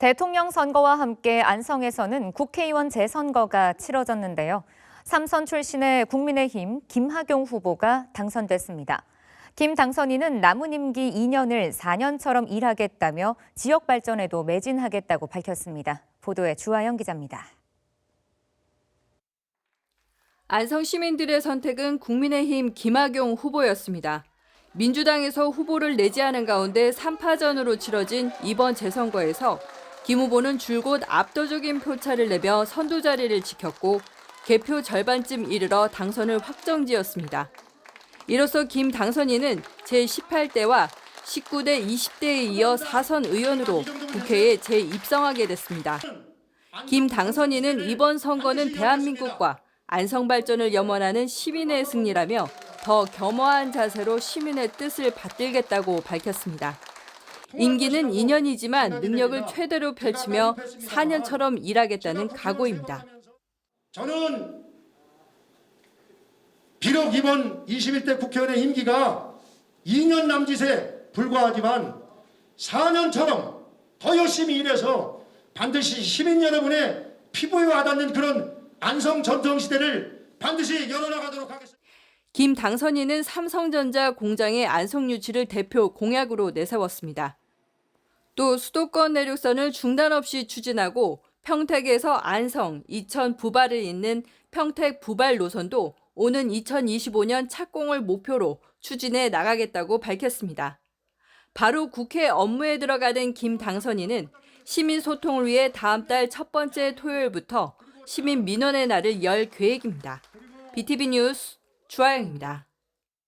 대통령 선거와 함께 안성에서는 국회의원 재선거가 치러졌는데요. 삼선 출신의 국민의힘 김학용 후보가 당선됐습니다. 김 당선인은 남은 임기 2년을 4년처럼 일하겠다며 지역 발전에도 매진하겠다고 밝혔습니다. 보도에 주하영 기자입니다. 안성 시민들의 선택은 국민의힘 김학용 후보였습니다. 민주당에서 후보를 내지 않은 가운데 3파전으로 치러진 이번 재선거에서 김 후보는 줄곧 압도적인 표차를 내며 선두 자리를 지켰고 개표 절반쯤 이르러 당선을 확정지었습니다. 이로써 김 당선인은 제18대와 19대 20대에 이어 4선 의원으로 국회에 재입성하게 됐습니다. 김 당선인은 이번 선거는 대한민국과 안성 발전을 염원하는 시민의 승리라며 더 겸허한 자세로 시민의 뜻을 받들겠다고 밝혔습니다. 임기는 2년이지만 능력을 최대로 펼치며 4년처럼 일하겠다는 각오입니다. 저는 비록 이번 21대 국회의원의 임기가 2년 남짓에 불과하지만 4년처럼 더 열심히 일해서 반드시 시민 여러분의 피부에 와닿는 그런 안성 전통 시대를 반드시 열어나가도록 하겠습니다. 김 당선인은 삼성전자 공장의 안성 유치를 대표 공약으로 내세웠습니다. 또 수도권 내륙선을 중단 없이 추진하고 평택에서 안성, 이천 부발을 잇는 평택 부발 노선도 오는 2025년 착공을 목표로 추진해 나가겠다고 밝혔습니다. 바로 국회 업무에 들어가는 김 당선인은 시민 소통을 위해 다음 달 첫 번째 토요일부터 시민 민원의 날을 열 계획입니다. BTV 뉴스 주아영입니다.